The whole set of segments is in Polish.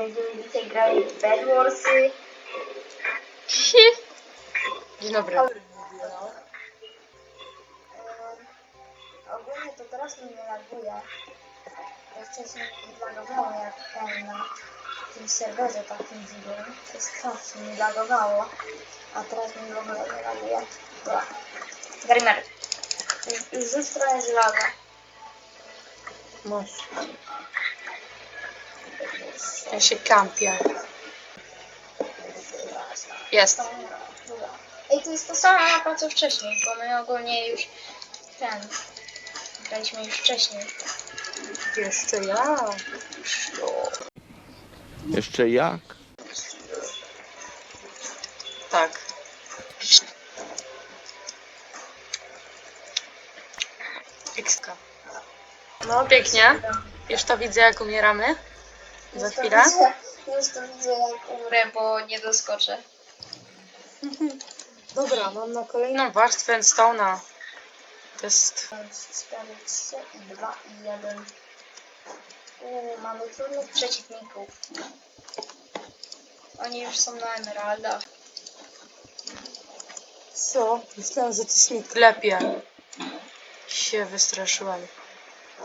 będziemy dzisiaj grali w Bed Warsy. Dzień dobry. Ehm, ogólnie to teraz mnie nie laguje. Ja wcześniej lagowało jak ten na tym serwerze takim dziwnym. To strasznie mi lagowało. A teraz mi w ogóle nie laguje. Dobra. Garimer. Już, już jest laga. Masz. Ja się kampię. Jest. Dobra. Ej, to jest ta sama mapa co wcześniej, bo my ogólnie już ten. Graliśmy już wcześniej. Jeszcze ja. Jeszcze jak? Tak. XK. No pięknie. Już to widzę jak umieramy. Za Już to chwilę. widzę- Już to widzę jak umrę, bo nie doskoczę. Dobra, mam na kolejną warstwę Stone'a. To jest... 4, 3 i 2 i 1. Uuu, mamy trudnych przeciwników. Oni już są na emeraldach. Co? Myślałem, że coś mi klepie. Się wystraszyłem.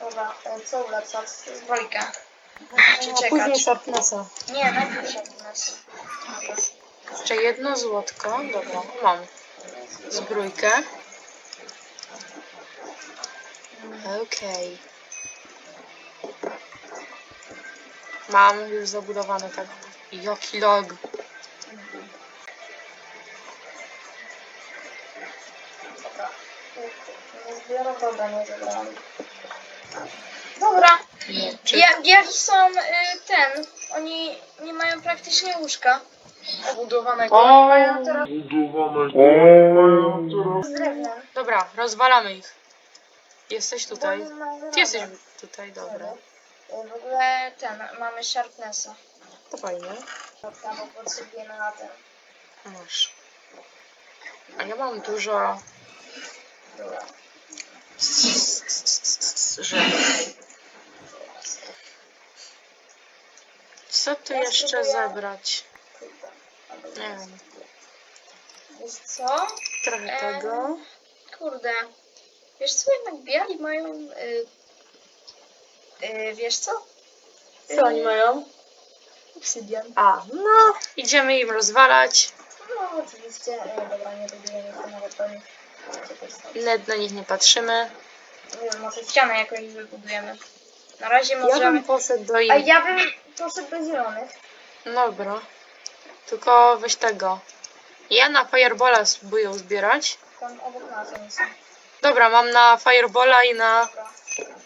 Dobra, e, co ulepszać? Zbrojkę. Czy A później czekać? Sharpnessa. Nie, najpierw ulepszę. Dobra. Jeszcze jedno złotko. Dobra, mam. Zbrójkę. Okej. Mam już zabudowane tak. Jaki log. Dobra. Nie zbiorę, dobra, nie zebrałam. Dobra. Czy... Ja, jak są y, ten, oni nie mają praktycznie łóżka. Mają teraz z drewnem. Dobra, rozwalamy ich. Jesteś tutaj. Mają Ty jesteś tutaj, dobra. Y, W ogóle ten, mamy Sharpnessa. To fajnie. Dobra, bo potrzebujemy na ten. Masz. A ja mam dużo Dobra. rzeczy. Co tu Ja jeszcze spróbuję-. Albo Nie wiem. Wiesz co? Trochę Em, tego. Kurde. Wiesz co, jednak biali mają... Y, y, wiesz co? Co oni mają? Obsydian. A, no. Idziemy im rozwalać. No oczywiście. E, dobra, nie budujemy to nawet do nich. Na nich nie patrzymy. Nie wiem, może ścianę jakoś wybudujemy. Na razie Ja możemy... bym poszedł do A ich. ja bym do zielonych. Dobra. Tylko weź tego. Ja na Firebola spróbuję zbierać. Tam obok nas oni są. Dobra, mam na Firebola i na,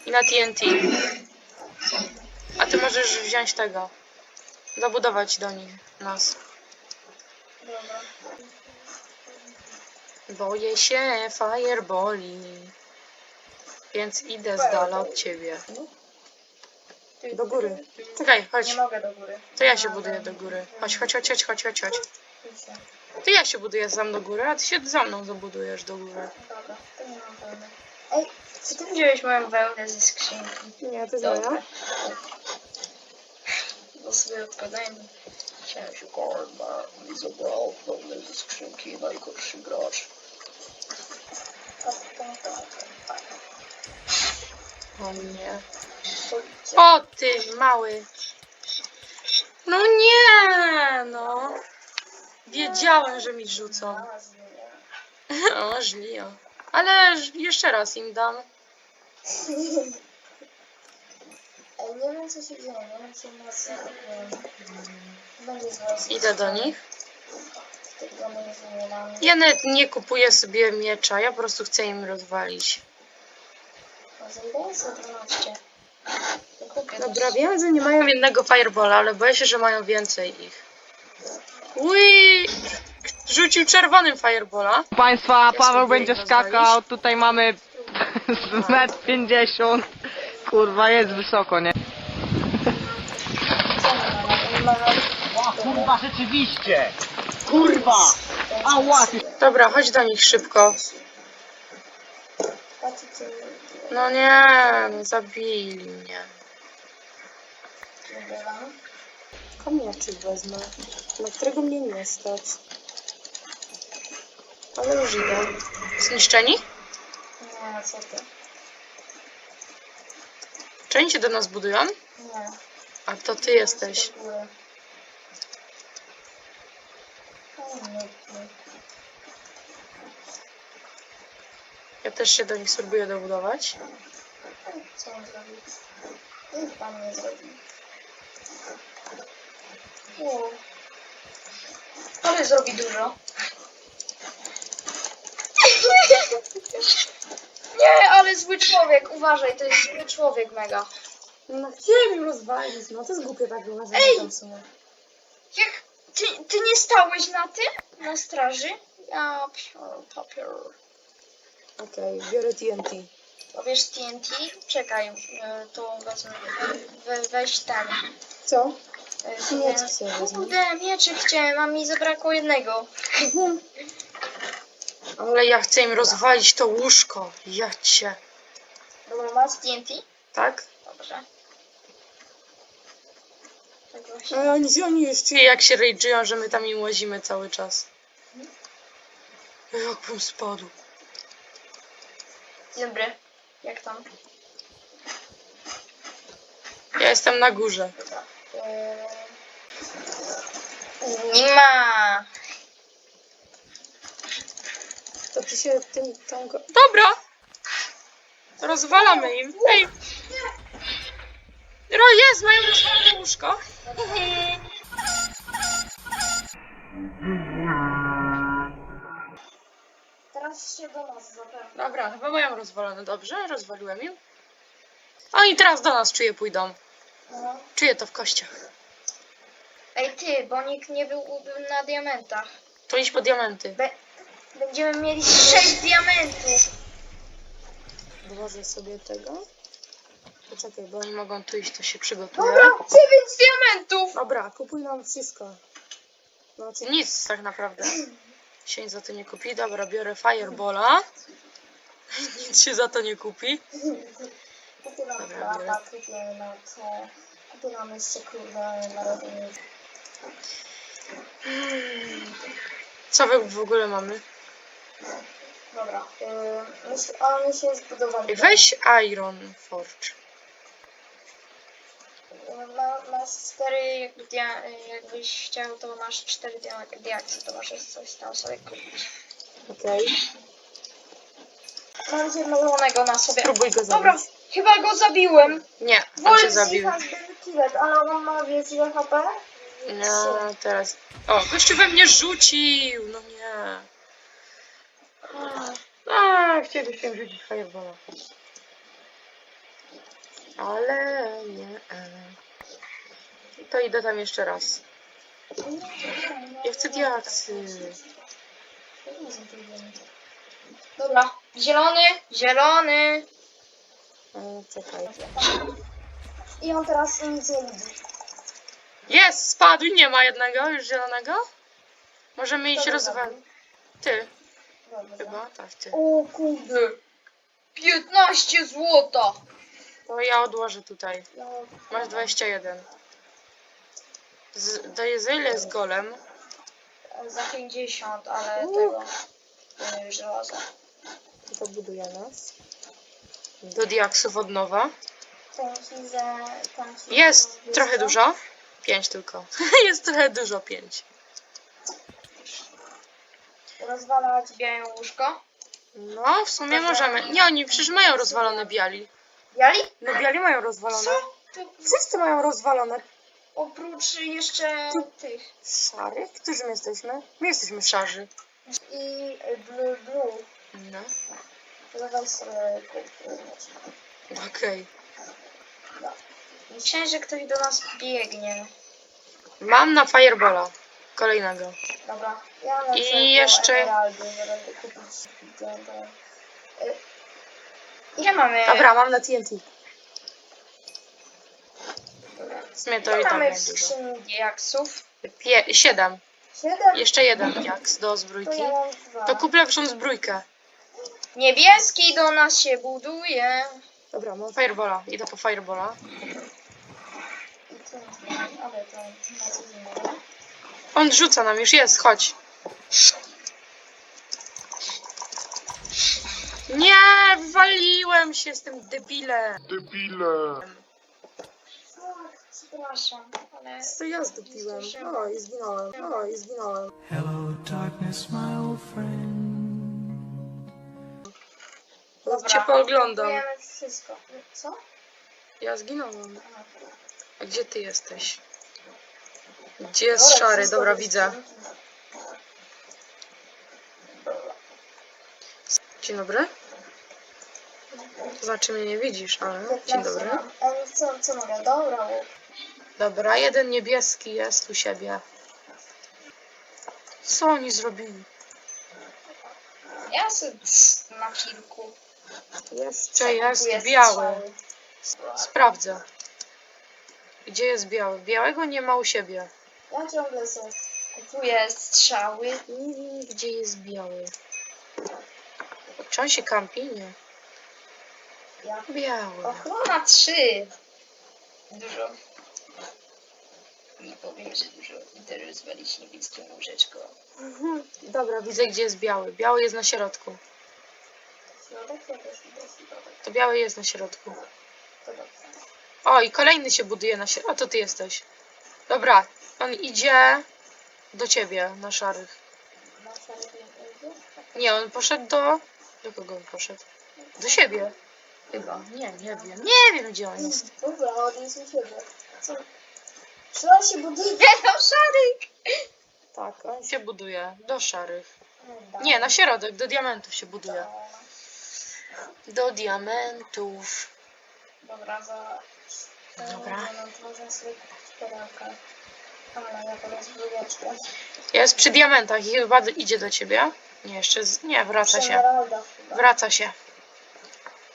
i na TNT. A ty możesz wziąć tego. Zabudować do nich nas. Dobra. Boję się Fireboli. Więc idę z dala od ciebie. Ty- Do góry. Czekaj, chodź. Nie mogę do góry. To ja się buduję do góry. Chodź, chodź, chodź, chodź, chodź, chodź. To ja się buduję sam do góry, a ty się za mną zabudujesz do góry. Dobra, to nie mam wełny. Ej, czy ty wziąłeś moją wełnę ze skrzynki? Nie, to Dobra. Bo sobie odkładajmy. Chciałem się korba i zabrał wełnę ze skrzynki najgorszy gracz. O nie. O ty mały. No nie, no. Wiedziałem, że mi rzucą. O, żlio. Ale jeszcze raz im dam. Ej, nie wiem co się dzieje, nie wiem czy nas będzie z was. Idę do nich. Ja nawet nie kupuję sobie miecza, ja po prostu chcę im rozwalić. Może ile jest za 12? Dobra, wiem, że nie mają jednego firebola, ale boję się, że mają więcej ich. Ui! Rzucił czerwonym firebola. Państwa, Paweł będzie skakał. Tutaj mamy z metr 50. Kurwa, jest wysoko, nie? Kurwa, rzeczywiście! Kurwa! Ała! Dobra, chodź do nich szybko. No nie, no zabili mnie. wybieram. Kamioczy wezmę, na którego mnie nie stać. Ale już idę. Zniszczeni? Nie, co ty? Czy oni się do nas budują? Nie. A to ty jesteś. Nie, nie. Ja też się do nich spróbuję dobudować. Co on zrobił? Nic pan nie zrobił. O. Ale zrobi dużo. Nie, ale zły człowiek, uważaj, to jest zły człowiek mega. No chciałem im rozwalić, no to jest głupie tak uważać Ej! tam w sumie. Jak? Ty, ty nie stałeś na tym? Na straży? Ja pier- papier. Okej, biorę TNT. Powiesz TNT? Czekaj, y, to wezmę. We, weź ten. Co? Y, Mieczyk sobie O wezmę. kurde, mieczyk chciałem, a mi zabrakło jednego. Ale ja chcę im rozwalić to łóżko. Ja cię. Dobra, masz TNT? Tak? Dobrze. Tak właśnie. Ale oni, oni czują jak się rage'ują, że my tam im łazimy cały czas. Jakbym spadł. Dzień dobry. Jak tam? Ja jestem na górze. Yy... Nie ma. To ty się tym go- Dobra! Rozwalamy im. Ej! Ro, jest! Mają rozwalone łóżko. Teraz się do nas zapewne. Dobra, chyba mają rozwalone. Dobrze, rozwaliłem im. Oni teraz do nas czuję pójdą. No. Czuję to w kościach. Ej ty, bo nikt nie był na diamentach. To iść po diamenty. Be będziemy mieli sześć diamentów. Dowodzę sobie tego. Poczekaj, bo oni mogą tu iść, to się przygotuję. Dobra, dziewięć diamentów. Dobra, kupuj nam wszystko. Znaczy nic tak naprawdę. Się nic za to nie kupi. Dobra, biorę Firebola. Nic się za to nie kupi. Kupię nam Dobra, biorę. kupię nam to. Kupię nam jeszcze kurde narodownik. Co wy w ogóle mamy? Dobra. Yy, myśl, a my się zbudowali. Weź Iron Forge. 4, jakby jakbyś chciał, to masz 4 dia to możesz coś tam sobie kupić. Okej. Mam zielonego na sobie. Spróbuj go zabić. Dobra, chyba go zabiłem. Nie, on cię zabił. Killet, ale on ma wiecie ile HP? No, teraz. O, gościu we mnie rzucił! No nie. A, chcielibyśmy rzucić fireballa. Ale nie, ale. To idę tam jeszcze raz. Ja chcę diaksy. Dobra, zielony, zielony. E, Czekaj. I on teraz nic nie widzi. Jest! Spadł i nie ma jednego już zielonego? Możemy iść go rozwalić. Ty, Dobra. chyba? Tak, ty. O kurde. 15 złota. To ja odłożę tutaj. No, Masz 21. Z, daję za ile jest golem? za 50, ale Uuu. tego yy, żelaza. To buduje nas. Do diaksów od nowa. Ci Jest wiesz trochę dużo. 5 tylko. jest trochę dużo, 5. Rozwalać białe łóżko. No, w sumie możemy. Nie, oni przecież mają rozwalone biali. Biali? No biali mają rozwalone. Co? Wszyscy mają rozwalone. Oprócz jeszcze tych. Szary? Którzy my jesteśmy? My jesteśmy szarzy. I blue, blue. No, Zadaj sobie kupić. okej. Myślałem, że ktoś do nas biegnie. Mam na Firebola. Kolejnego. Dobra, ja lecę I jeszcze- emeraldy, będę kupić. Y, Ile mamy? Dobra, mam na TNT. Dobra. W sumie to i tak mamy w będzie dużo. skrzyni diaksów? Pie- siedem. Siedem? Jeszcze jeden diaks do To zbrójki. ja mam dwa. To kup lepszą zbrójkę. Niebieski do nas się buduje. Dobra, mam Firebola. Idę po Firebola. I co Ale to na co dzień, dobra? On rzuca nam, już jest, chodź. Nie, wywaliłem się z tym debilem. Tak, przepraszam, ale... Co ja zdupiłem? O, i zginąłem. O, i zginąłem. Hello, darkness, my old friend. Dobra, Cię pooglądam. wszystko. Co? Ja zginąłem. A, gdzie ty jesteś? Gdzie jest dobra, szary? wszystko Dobra, do widzę. Dobra. Dzień dobry. To znaczy mnie nie widzisz, ale dzień dobry. Ale co, co mogę? Dobra, łuk. Dobra, jeden niebieski jest u siebie. Co oni zrobili? Ja sobie na chwilku. Jeszcze jest kupuję biały. strzały. Sprawdzę. Gdzie jest biały? Białego nie ma u siebie. Ja ciągle sobie kupuję strzały. Nie wiem, gdzie jest biały. Czy on się kampi? Nie. Ja Biały. Ochrona 3. Dużo. Nie powiem, że dużo. Rozwalić niebieską łóżeczką. Mhm. Dobra, widzę, gdzie jest biały. Biały jest na środku. To biały jest na środku. To dobrze. O, i kolejny się buduje na środku. O, to ty jesteś. Dobra, on idzie do ciebie, na szarych. Nie, on poszedł do... Do kogo on poszedł? Do siebie. Chyba. Nie, nie wiem. Nie wiem, gdzie on jest. Dobra, on jest u siebie. Co? Czy on się buduje na szary? Tak, on się buduje. Do szarych. Nie, na środek, do diamentów się buduje. Do diamentów. Dobra, za... Dobra. No, można sobie kupić perełkę. Ale ja teraz. Jest przy diamentach i chyba idzie do ciebie. Nie, jeszcze z... Nie, wraca się. Wraca się.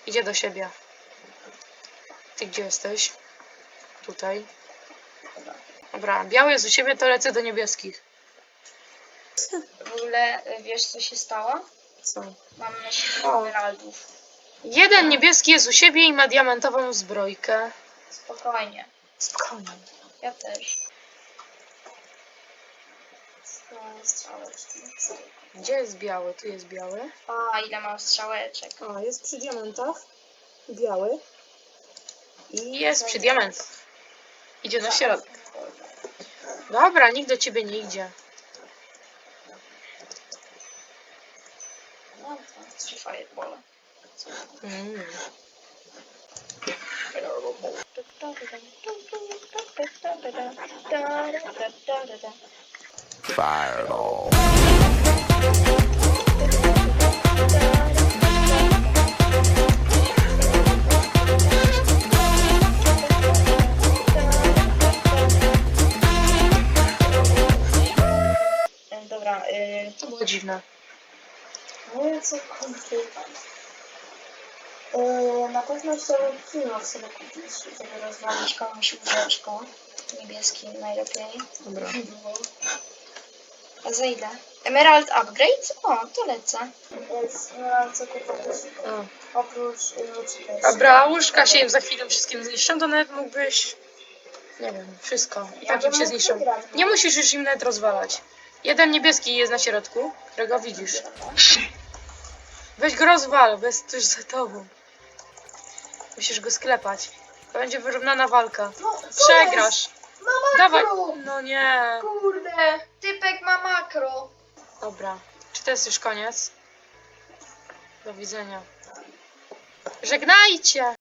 Idzie do siebie. Ty gdzie jesteś? Tutaj. Dobra, biały jest u siebie, to lecę do niebieskich. W ogóle e, wiesz co się stało? Co? Mam na siebie O. emeraldów. Jeden niebieski jest u siebie i ma diamentową zbrojkę. Spokojnie. Spokojnie. Ja też. Strzałeczki. Gdzie jest biały? Tu jest biały. A, ile mam strzałeczek. O, jest przy diamentach. Biały. I jest przy diamentach. Idzie na środek. Dobra, nikt do ciebie nie idzie. No trzy. Mm. Fireball. Dobra, y, To było dziwne. no co kupić? Y, na pewno chciałbym kilo sobie kupić, żeby rozwalić komuś łóżeczko. Niebieskie najlepiej. Dobra. A za ile? Emerald Upgrade? O, to lecę. Jest Emerald co kupić. O. Oprócz ludzkiej. Dobra, łóżka się im za chwilę wszystkim zniszczą, to nawet mógłbyś... Nie wiem, wszystko. I tak im się zniszczą. Nie musisz już im nawet rozwalać. Jeden niebieski jest na środku, którego widzisz. Weź go rozwal, bo jest tuż za tobą. Musisz go sklepać. To będzie wyrównana walka. No, co Przegrasz. Dawaj. makro! No nie. Kurde, typek ma makro. Dobra. Czy to jest już koniec? Do widzenia. Żegnajcie.